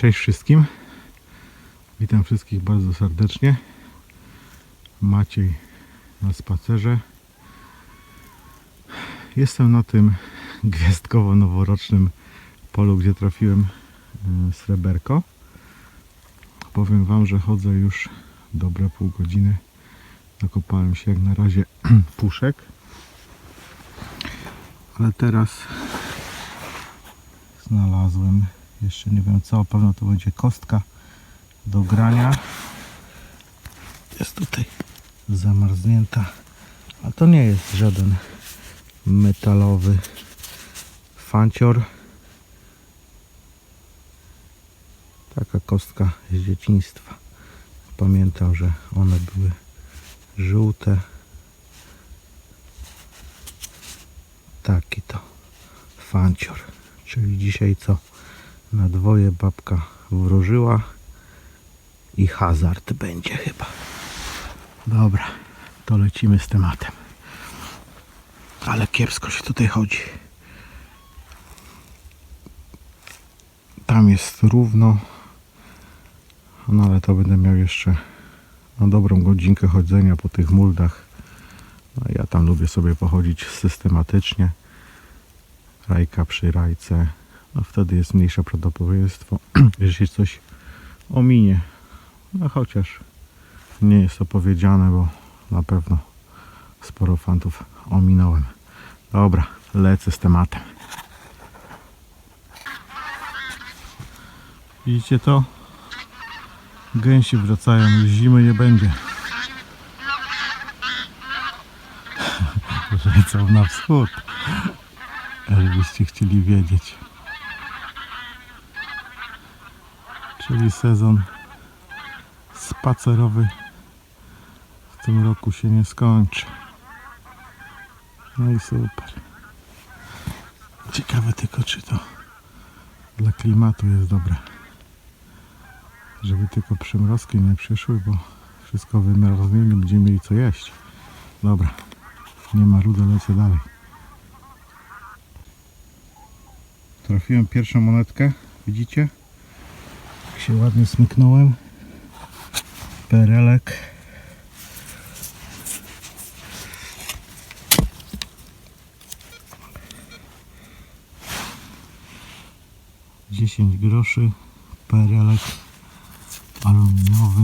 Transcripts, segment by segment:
Cześć wszystkim. Witam wszystkich bardzo serdecznie. Maciej na spacerze. Jestem na tym gwiazdkowo-noworocznym polu, gdzie trafiłem y, sreberko. Powiem Wam, że chodzę już dobre pół godziny. Nakopałem się jak na razie puszek. Ale teraz znalazłem jeszcze nie wiem co, pewno to będzie kostka do grania. Jest tutaj. Zamarznięta. A to nie jest żaden metalowy fancior. Taka kostka z dzieciństwa. Pamiętam, że one były żółte. Taki to fancior. Czyli dzisiaj co na dwoje babka wróżyła i hazard będzie chyba. Dobra, to lecimy z tematem. Ale kiepsko się tutaj chodzi. Tam jest równo. No ale to będę miał jeszcze no, dobrą godzinkę chodzenia po tych muldach. No, ja tam lubię sobie pochodzić systematycznie. Rajka przy rajce no wtedy jest mniejsze prawdopodobieństwo, że się coś ominie. No chociaż nie jest to powiedziane, bo na pewno sporo fantów ominąłem. Dobra, lecę z tematem. Widzicie to? Gęsi wracają, już zimy nie będzie. Lecą na wschód, jakbyście chcieli wiedzieć. Czyli sezon spacerowy w tym roku się nie skończy. No i super. Ciekawe tylko, czy to dla klimatu jest dobre. Żeby tylko przymrozki nie przyszły, bo wszystko wymarzniemy, będziemy mieli co jeść. Dobra, nie ma rudy, lecę dalej. Trafiłem pierwszą monetkę, widzicie? Się ładnie smyknąłem. Perelek. Dziesięć groszy. Perelek aluminiowy.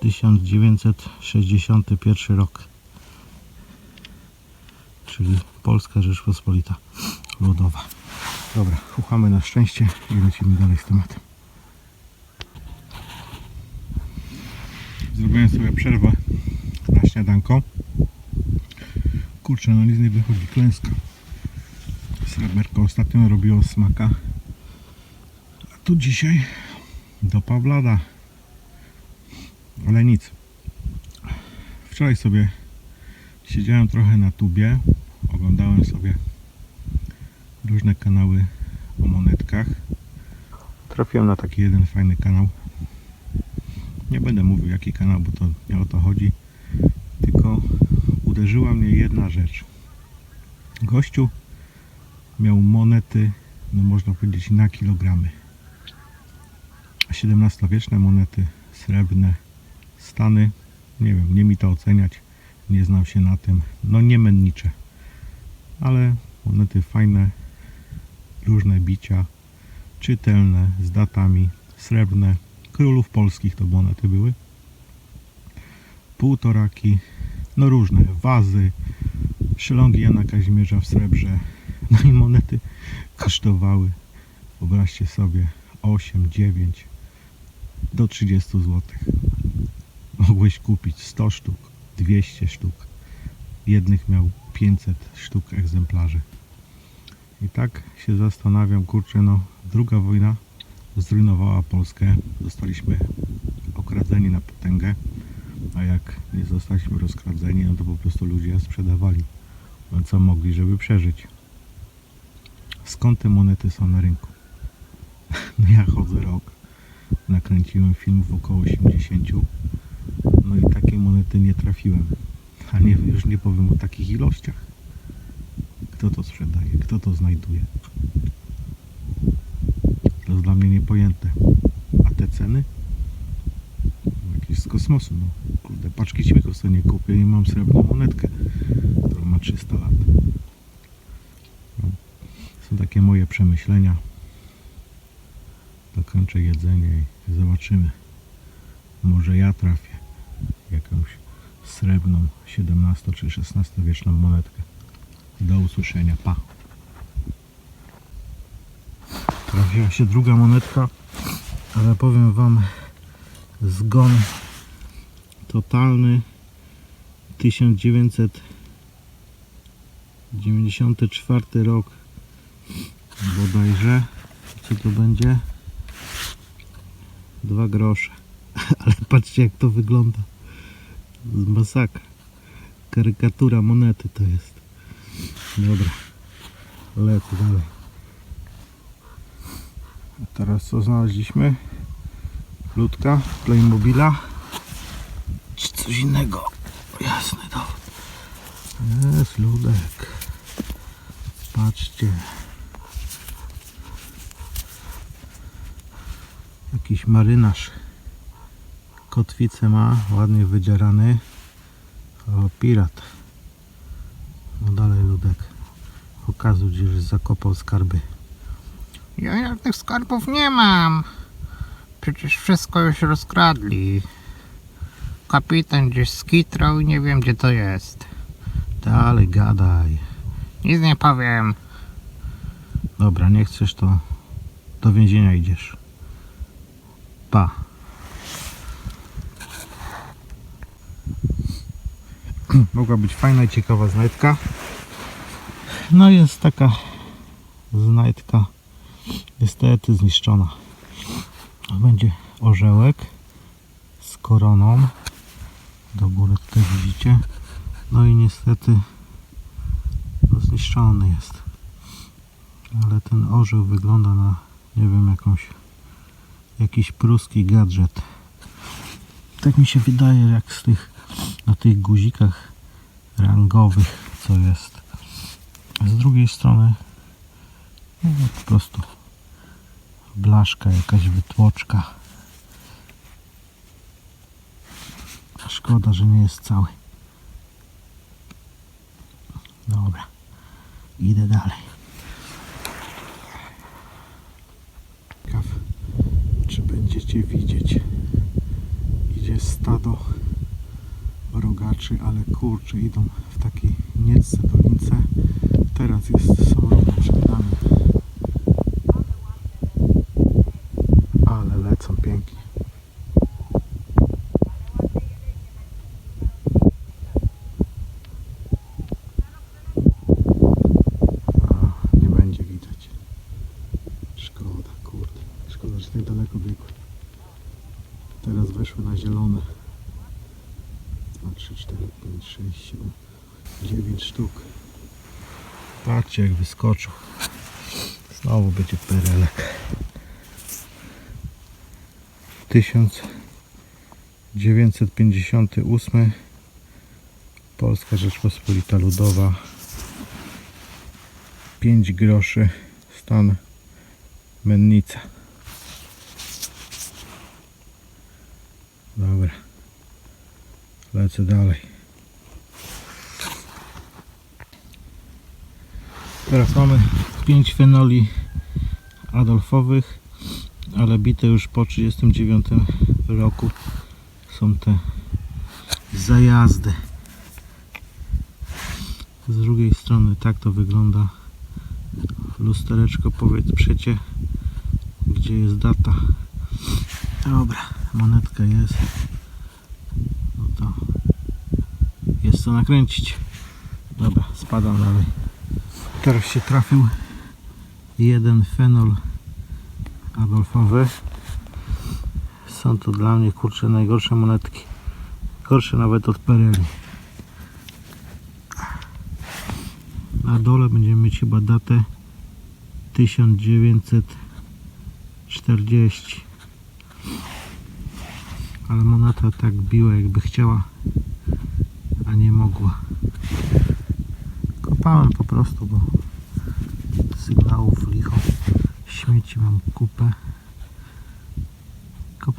1961 rok. Czyli Polska Rzeczpospolita Ludowa. Dobra, uchamy na szczęście i lecimy dalej z tematem. Zrobiłem sobie przerwę na śniadanko. Kurczę, no nic nie wychodzi, klęska. Sreberko ostatnio robiło smaka. A tu dzisiaj do Pawlada. Ale nic. Wczoraj sobie siedziałem trochę na tubie. Różne kanały o monetkach. Trafiłem na taki jeden fajny kanał. Nie będę mówił jaki kanał, bo to nie o to chodzi. Tylko uderzyła mnie jedna rzecz. Gościu miał monety, no można powiedzieć na kilogramy. XVII-wieczne monety, srebrne, stany. Nie wiem, nie mi to oceniać. Nie znam się na tym. No nie mennicze. Ale monety fajne, różne bicia, czytelne, z datami, srebrne, królów polskich to monety były, półtoraki, no różne, wazy, szylongi Jana Kazimierza w srebrze, no i monety kosztowały, wyobraźcie sobie, 8, 9 do 30 zł. Mogłeś kupić 100 sztuk, 200 sztuk. Jednych miał 500 sztuk egzemplarzy. I tak się zastanawiam, kurczę, no druga wojna zrujnowała Polskę. Zostaliśmy okradzeni na potęgę, a jak nie zostaliśmy rozkradzeni, no to po prostu ludzie sprzedawali no, co mogli, żeby przeżyć. Skąd te monety są na rynku? No ja chodzę rok, nakręciłem filmów około 80, no i takiej monety nie trafiłem. A nie, już nie powiem o takich ilościach. Kto to sprzedaje? Kto to znajduje? dla mnie niepojęte. A te ceny? Jakieś z kosmosu, no. Kurde, paczki ćmików sobie nie kupię i mam srebrną monetkę, która ma 300 lat. No. Są takie moje przemyślenia. Dokończę jedzenie i zobaczymy. Może ja trafię jakąś srebrną 17 czy 16 wieczną monetkę. Do usłyszenia. Pa. Trafiła się druga monetka, ale powiem Wam zgon totalny 1994 rok bodajże co to będzie? Dwa grosze ale patrzcie jak to wygląda masakra karykatura monety to jest dobra lecę dalej a teraz co znaleźliśmy? Ludka, Playmobila czy coś innego? Jasny dowód. Jest ludek. Patrzcie. Jakiś marynarz. Kotwicę ma, ładnie wydzierany. O, pirat. No dalej ludek. Pokazuj, gdzieś zakopał skarby. Ja żadnych skarbów nie mam. Przecież wszystko już rozkradli. Kapitan gdzieś skitrał i nie wiem gdzie to jest. Dalej gadaj. Nic nie powiem. Dobra, nie chcesz to do więzienia idziesz. Pa. Mogła być fajna i ciekawa znajdka. No jest taka znajdka niestety zniszczona. Będzie orzełek z koroną. Do góry tutaj widzicie. No i niestety no zniszczony jest. Ale ten orzeł wygląda na, nie wiem, jakąś jakiś pruski gadżet. Tak mi się wydaje, jak z tych na tych guzikach rangowych, co jest. Z drugiej strony no, po prostu blaszka, jakaś wytłoczka. Szkoda, że nie jest cały. Dobra, idę dalej. Ciekaw, czy będziecie widzieć. Idzie stado rogaczy, ale kurczy idą w takiej niecce dolince. Teraz jest, są równo przed nami. Ale lecą pięknie. A, nie będzie widać. Szkoda, kurde. Szkoda, że tak daleko biegły. Teraz weszły na zielone. 2, 3, 4, 5, 6, 7, 9 sztuk. Wyskoczył. Znowu będzie perelek. 1958 Polska Rzeczpospolita Ludowa. 5 groszy. Stan Mennica. Dobra. Lecę dalej Teraz mamy 5 fenoli Adolfowych ale bite już po 39 roku są te zajazdy. Z drugiej strony tak to wygląda. Lustereczko powiedz przecie gdzie jest data. Dobra monetka jest. No to jest co nakręcić. Dobra spadam dalej teraz się trafił jeden fenol Adolfowy. Są to dla mnie kurczę najgorsze monetki. Gorsze nawet od Pereli. Na dole będziemy mieć chyba datę 1940 ale moneta tak biła jakby chciała a nie mogła kopałem po prostu bo sygnałów licho śmieci mam kupę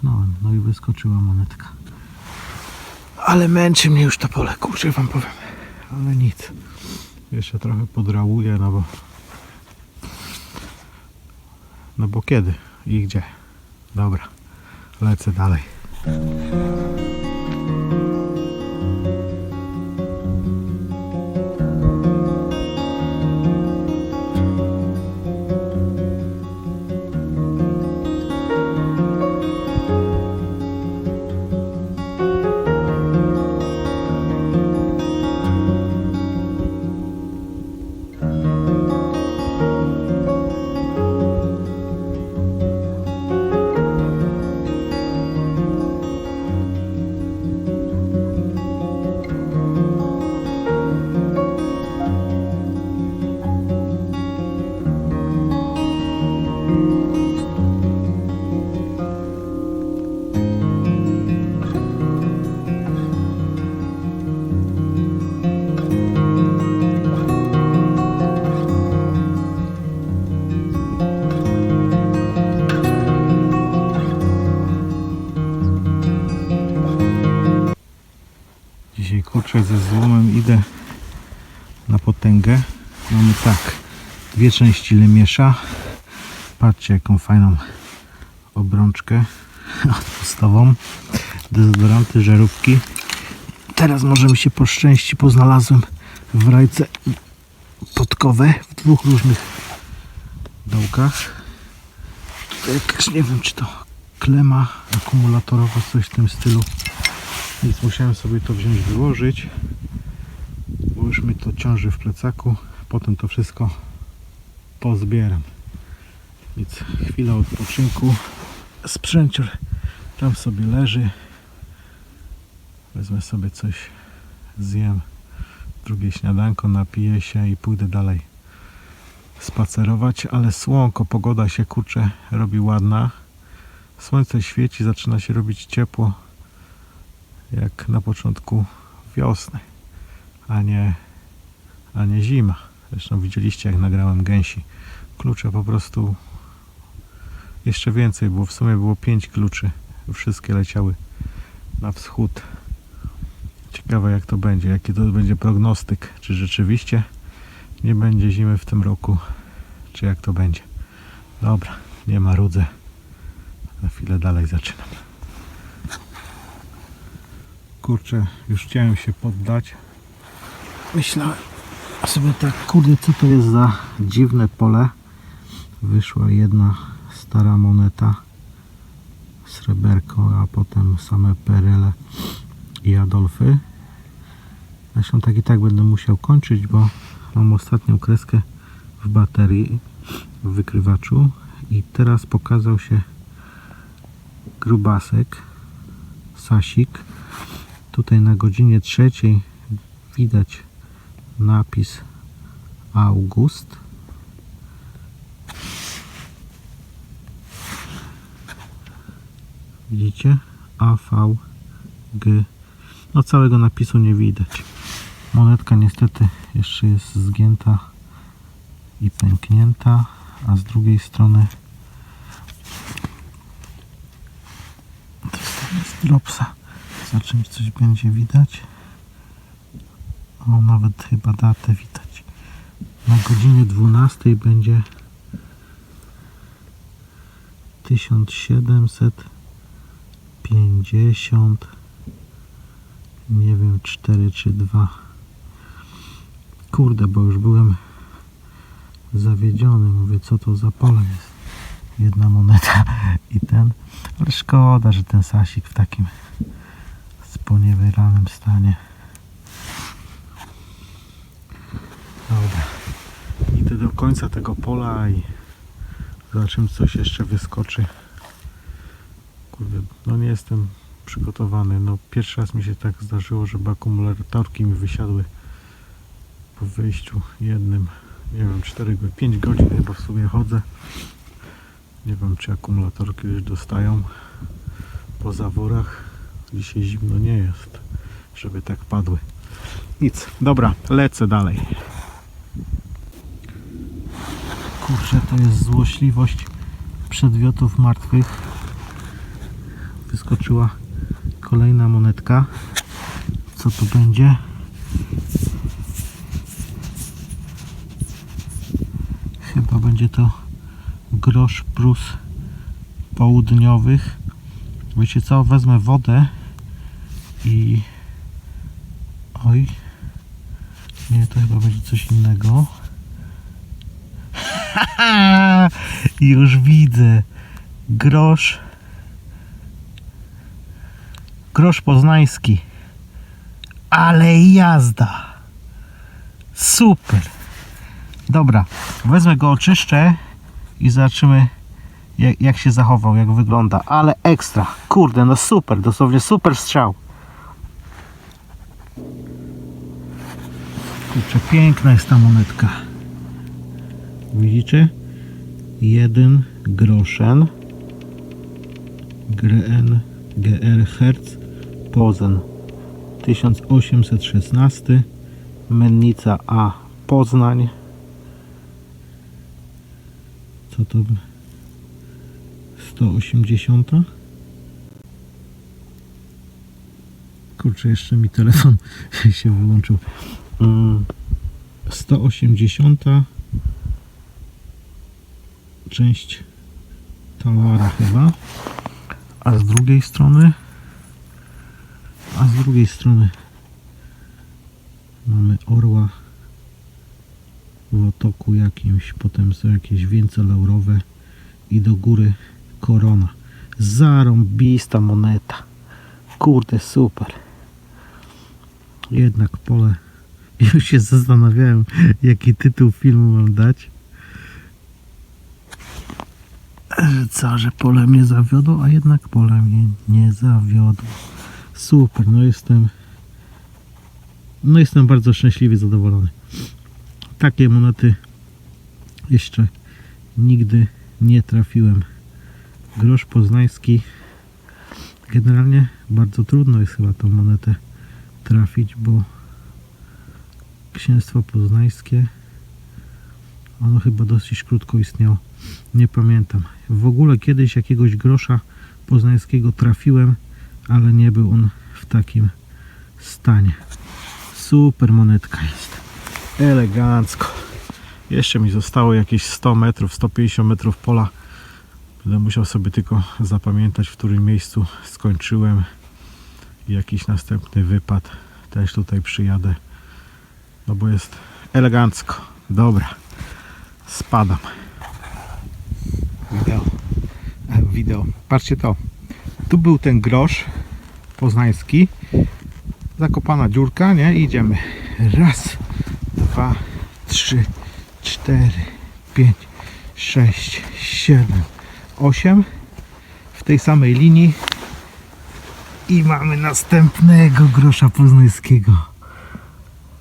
kliknąłem, no i wyskoczyła monetka. Ale męczy mnie już to pole, kurczę wam powiem. Ale nic. Jeszcze trochę podrałuję, no bo... No bo kiedy i gdzie? Dobra, lecę dalej. Kurczę ze złomem idę na potęgę. Mamy tak, dwie części lemiesza. Patrzcie jaką fajną obrączkę odpustową. Dezodoranty, żarówki. Teraz może mi się poszczęści, bo znalazłem w rajce podkowę w dwóch różnych dołkach. Tutaj nie wiem czy to klema akumulatorowa, coś w tym stylu. Więc musiałem sobie to wziąć, wyłożyć, bo już mi to ciąży w plecaku. Potem to wszystko pozbieram. Więc chwila odpoczynku. Sprzęcior tam sobie leży. Wezmę sobie coś, zjem drugie śniadanko, napiję się i pójdę dalej spacerować, ale słonko, pogoda się kurczę robi ładna. Słońce świeci, zaczyna się robić ciepło jak na początku wiosny, a nie, a nie zima. Zresztą widzieliście jak nagrałem gęsi. Klucze po prostu jeszcze więcej, bo w sumie było pięć kluczy. Wszystkie leciały na wschód. Ciekawe jak to będzie, jaki to będzie prognostyk. Czy rzeczywiście nie będzie zimy w tym roku, czy jak to będzie. Dobra, nie ma rudzę. Na chwilę dalej zaczynam. Kurczę, już chciałem się poddać. Myślałem sobie tak, kurde, co to jest za dziwne pole. Wyszła jedna stara moneta, sreberko, a potem same perele i Adolfy. Zresztą tak i tak będę musiał kończyć, bo mam ostatnią kreskę w baterii, w wykrywaczu i teraz pokazał się grubasek, sasik. Tutaj na godzinie trzeciej widać napis August. Widzicie? A, V, G. No całego napisu nie widać. Monetka niestety jeszcze jest zgięta i pęknięta, a z drugiej strony to jest dropsa. Za czymś coś będzie widać. O, nawet chyba datę widać. Na godzinie 12 będzie 1750 nie wiem 4 czy 2 kurde bo już byłem zawiedziony mówię co to za pole jest jedna moneta i ten ale szkoda że ten sasik w takim sponiewieranym stanie. Dobra. Idę do końca tego pola i zobaczymy co coś jeszcze wyskoczy. Kurde no nie jestem przygotowany. No pierwszy raz mi się tak zdarzyło żeby akumulatorki mi wysiadły po wyjściu jednym. Nie wiem 4 5 godzin chyba w sumie chodzę. Nie wiem czy akumulatorki już dostają po zaworach dzisiaj zimno nie jest żeby tak padły nic, dobra, lecę dalej kurczę to jest złośliwość przedmiotów martwych wyskoczyła kolejna monetka. Co to będzie? Chyba będzie to grosz Prus południowych. Wiecie co? Wezmę wodę i... Oj. Nie, to chyba będzie coś innego. Już widzę. Grosz. Grosz poznański. Ale jazda. Super. Dobra, wezmę go, oczyszczę i zobaczymy jak, jak się zachował, jak wygląda. Ale ekstra. Kurde, no super, dosłownie super strzał. Kurczę, piękna jest ta monetka. Widzicie? Jeden groszen. GN, GR Hertz Pozen 1816 Mennica A Poznań co to by? 180 kurczę jeszcze mi telefon się wyłączył 180 część towara chyba. A z drugiej strony? A z drugiej strony mamy orła w otoku jakimś potem są jakieś wieńce laurowe i do góry korona. Zarąbista moneta. Kurde super. Jednak pole już się zastanawiałem jaki tytuł filmu mam dać że co, że pole mnie zawiodło, a jednak pole mnie nie zawiodło. Super, no jestem no jestem bardzo szczęśliwy, zadowolony. Takie monety jeszcze nigdy nie trafiłem. Grosz poznański generalnie bardzo trudno jest chyba tą monetę trafić, bo księstwo poznańskie ono chyba dosyć krótko istniało. Nie pamiętam. W ogóle kiedyś jakiegoś grosza poznańskiego trafiłem, ale nie był on w takim stanie. Super monetka jest. Elegancko. Jeszcze mi zostało jakieś 100 metrów, 150 metrów pola. Będę musiał sobie tylko zapamiętać, w którym miejscu skończyłem. Jakiś następny wypad. Też tutaj przyjadę. No bo jest elegancko. Dobra. Spadam. Wideo. E, Wideo. Patrzcie to. Tu był ten grosz poznański. Zakopana dziurka, nie? Idziemy. Raz, dwa, trzy, cztery, pięć, sześć, siedem, osiem. W tej samej linii. I mamy następnego grosza poznańskiego.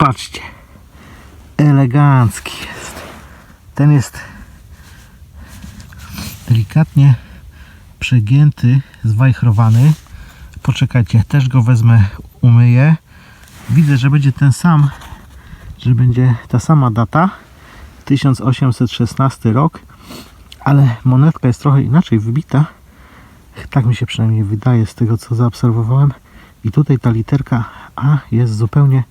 Patrzcie. Elegancki jest. Ten jest delikatnie przegięty, zwajchrowany. Poczekajcie, też go wezmę, umyję. Widzę, że będzie ten sam, że będzie ta sama data. 1816 rok, ale monetka jest trochę inaczej wybita. Tak mi się przynajmniej wydaje z tego, co zaobserwowałem. I tutaj ta literka A jest zupełnie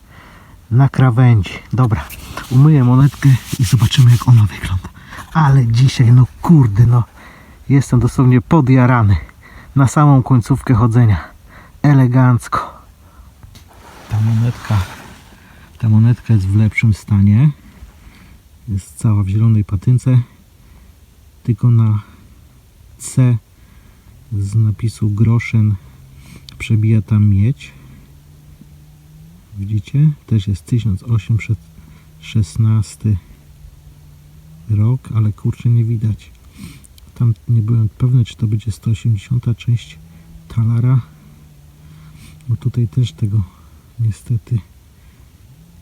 na krawędzi. Dobra, umyję monetkę i zobaczymy jak ona wygląda. Ale dzisiaj, no kurde, no jestem dosłownie podjarany na samą końcówkę chodzenia. Elegancko. Ta monetka, ta monetka jest w lepszym stanie. Jest cała w zielonej patynce. Tylko na C z napisu groszen przebija tam miedź. Widzicie? Też jest 1816 rok, ale kurczę nie widać. Tam nie byłem pewny, czy to będzie 180 część talara. No tutaj też tego niestety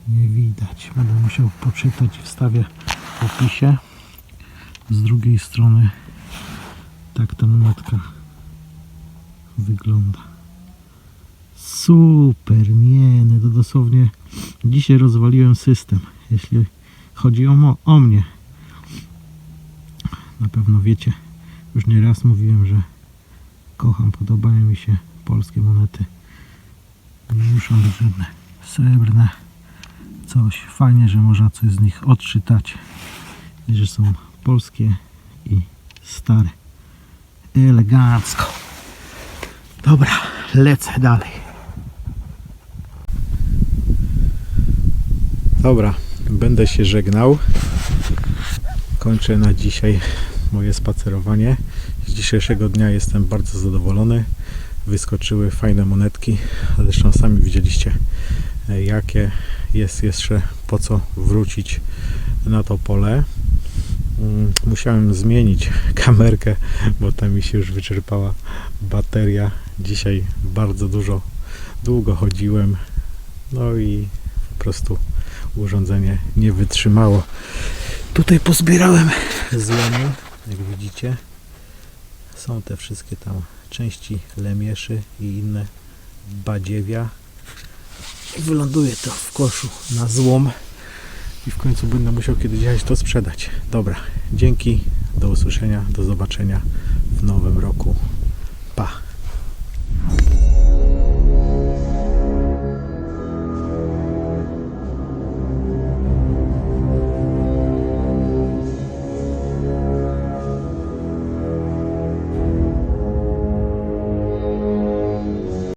nie widać. Będę musiał poczytać i wstawię w opisie. Z drugiej strony tak ta monetka wygląda. Super, nie, no to dosłownie dzisiaj rozwaliłem system, jeśli chodzi o, o mnie. Na pewno wiecie, już nie raz mówiłem, że Kocham, podobają mi się polskie monety. Muszą być żadne srebrne. Coś fajnie, że można coś z nich odczytać. I że są polskie i stare. Elegancko. Dobra, lecę dalej. Dobra, będę się żegnał. Kończę na dzisiaj moje spacerowanie. Z dzisiejszego dnia jestem bardzo zadowolony. Wyskoczyły fajne monetki. Zresztą sami widzieliście e, jakie jest jeszcze po co wrócić na to pole. Mm, Musiałem zmienić kamerkę, bo tam mi się już wyczerpała bateria. Dzisiaj bardzo dużo, długo chodziłem. No i po prostu urządzenie nie wytrzymało. Tutaj pozbierałem złomu, jak widzicie. Są te wszystkie tam części lemieszy i inne badziewia. Wyląduje to w koszu na złom. I w końcu będę musiał kiedyś to sprzedać. Dobra, dzięki, do usłyszenia, do zobaczenia w nowym roku.